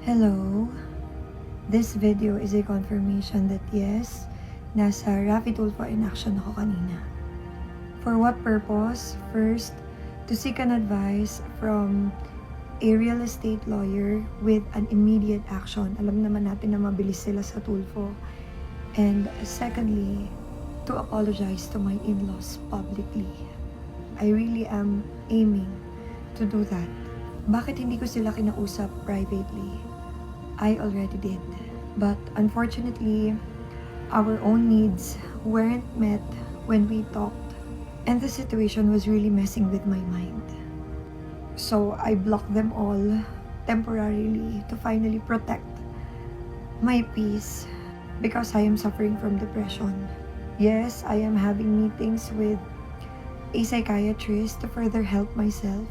Hello. This video is a confirmation that yes, nasa Rafi Tulfo in action ako kanina. For what purpose? First, to seek an advice from a real estate lawyer with an immediate action. Alam naman natin na mabilis sila sa Tulfo. And secondly, to apologize to my in-laws publicly. I really am aiming to do that. Bakit hindi ko sila kinausap privately? I already did. But unfortunately, our own needs weren't met when we talked. And the situation was really messing with my mind. So I blocked them all temporarily to finally protect my peace because I am suffering from depression. Yes, I am having meetings with a psychiatrist to further help myself.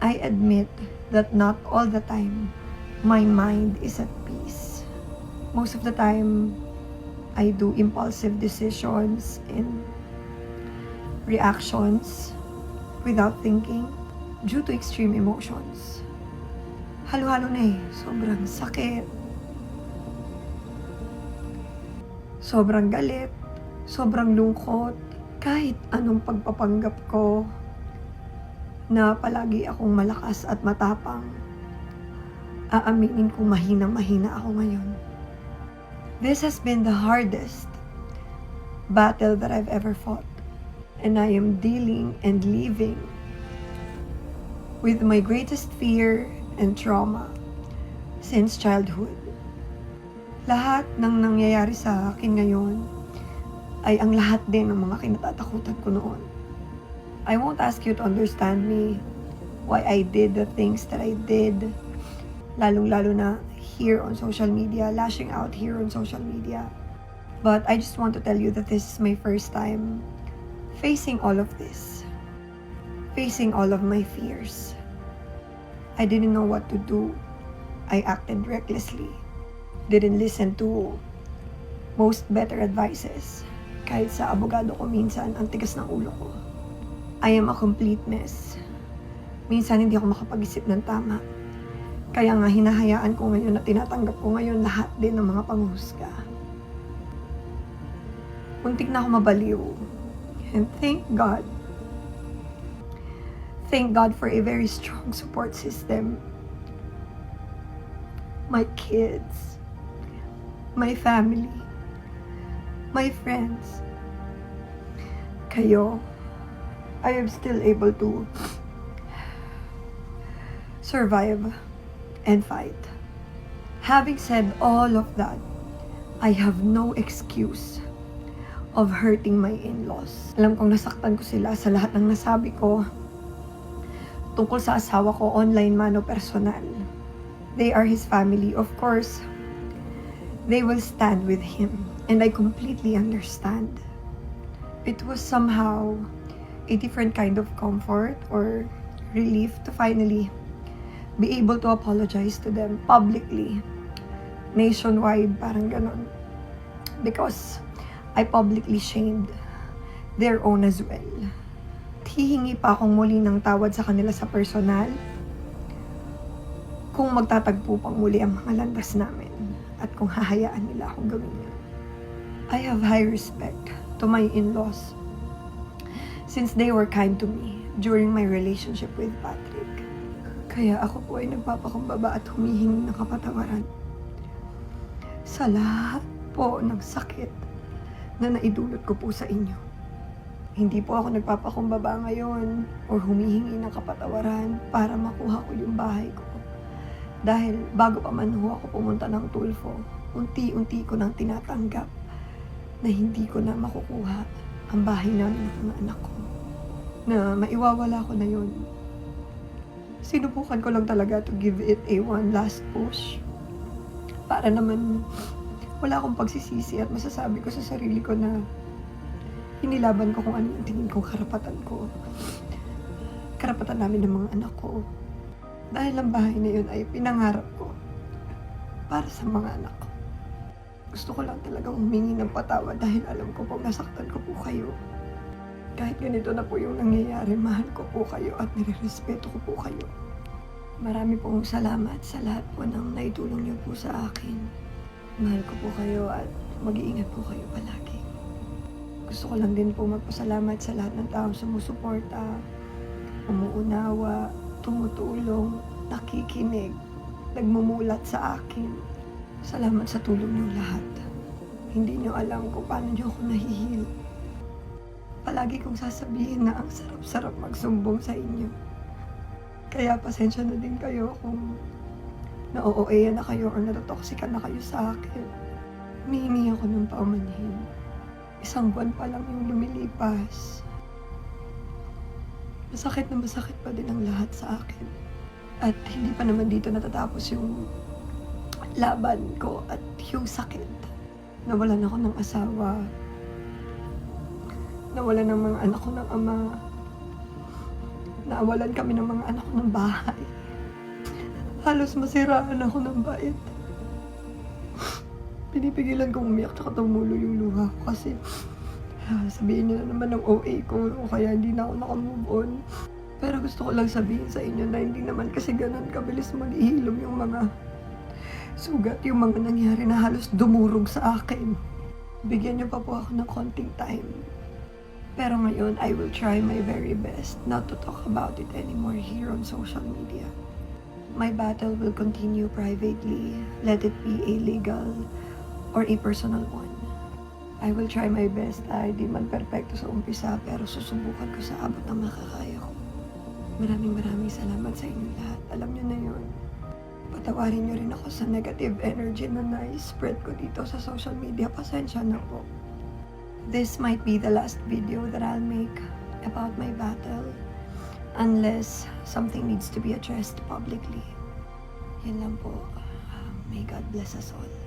I admit that not all the time my mind is at peace. Most of the time, I do impulsive decisions and reactions without thinking due to extreme emotions. Halo-halo na eh. Sobrang sakit. Sobrang galit. Sobrang lungkot. Kahit anong pagpapanggap ko na palagi akong malakas at matapang, aaminin kong mahina-mahina ako ngayon. This has been the hardest battle that I've ever fought. And I am dealing and living with my greatest fear and trauma since childhood. Lahat ng nangyayari sa akin ngayon ay ang lahat din ng mga kinatatakutan ko noon. I won't ask you to understand me why I did the things that I did, lalong-lalo na here on social media, lashing out here on social media. But I just want to tell you that this is my first time facing all of this, facing all of my fears. I didn't know what to do. I acted recklessly, didn't listen to most better advices. Kahit sa abogado ko minsan, ang tigas ng ulo ko. I am a complete mess. Minsan hindi ako makapag-isip ng tama. Kaya nga hinahayaan ko ngayon na tinatanggap ko ngayon lahat din ng mga panghusga. Muntik na ako mabaliw. And thank God. Thank God for a very strong support system. My kids, my family, my friends. Kayo, I am still able to survive and fight. Having said all of that, I have no excuse of hurting my in-laws. Alam kong nasaktan ko sila sa lahat ng nasabi ko tungkol sa asawa ko online mano personal. They are his family, of course. They will stand with him and I completely understand. It was somehow a different kind of comfort or relief to finally be able to apologize to them publicly. Nationwide, parang ganon. Because I publicly shamed their own as well. Hihingi pa akong muli ng tawad sa kanila sa personal kung magtatagpo pang muli ang mga landas namin at kung hahayaan nila akong gawin yun. I have high respect to my in-laws since they were kind to me during my relationship with Patrick. Kaya ako po ay nagpapakumbaba at humihingi ng kapatawaran sa lahat po ng sakit na naidulot ko po sa inyo. Hindi po ako nagpapakumbaba ngayon or humihingi ng kapatawaran para makuha ko yung bahay ko. Dahil bago pa man ho ako pumunta ng Tulfo, unti-unti ko nang tinatanggap na hindi ko na makukuha ang bahay namin ng anak ko. Na maiwawala ko na yun. Sinubukan ko lang talaga to give it a one last push. Para naman wala akong pagsisisi at masasabi ko sa sarili ko na hinilaban ko kung ano yung tingin kong karapatan ko. Karapatan namin ng mga anak ko. Dahil ang bahay na yun ay pinangarap ko para sa mga anak ko. Gusto ko lang talagang humingi ng patawad dahil alam ko po nasaktan ko po kayo. Kahit ganito na po yung nangyayari, mahal ko po kayo at nirerespeto ko po kayo. Marami pong salamat sa lahat po ng naitulong niyo po sa akin. Mahal ko po kayo at mag-iingat po kayo palagi. Gusto ko lang din po magpasalamat sa lahat ng taong sumusuporta, umuunawa, tumutulong, nakikinig, nagmumulat sa akin. Salamat sa tulong niyo lahat. Hindi niyo alam kung paano niyo ako nahihil. Palagi kong sasabihin na ang sarap-sarap magsumbong sa inyo. Kaya pasensya na din kayo kung na-OA na kayo or natatoksika na kayo sa akin. Humihingi ako ng paumanhin. Isang buwan pa lang yung lumilipas. Masakit na masakit pa din ang lahat sa akin. At hindi pa naman dito natatapos yung laban ko at yung sakit. Nawalan ako ng asawa. Nawalan ng mga anak ko ng ama. Nawalan kami ng mga anak ko ng bahay. Halos masiraan ako ng bait. Pinipigilan kong umiyak tsaka tumulo yung luha ko kasi ah, sabihin nila naman ng OA ko o kaya hindi na ako nakamove on. Pero gusto ko lang sabihin sa inyo na hindi naman kasi ganun kabilis maghihilom yung mga sugat, yung mga nangyari na halos dumurog sa akin. Bigyan niyo pa po ako ng konting time. Pero ngayon, I will try my very best not to talk about it anymore here on social media. My battle will continue privately, let it be a legal or a personal one. I will try my best na hindi man perfecto sa umpisa pero susubukan ko sa abot ng makakaya ko. Maraming maraming salamat sa inyo lahat. Alam niyo na yun. Patawarin niyo rin ako sa negative energy na na-spread ko dito sa social media. Pasensya na po. This might be the last video that I'll make about my battle unless something needs to be addressed publicly. Yan lang po. Uh, may God bless us all.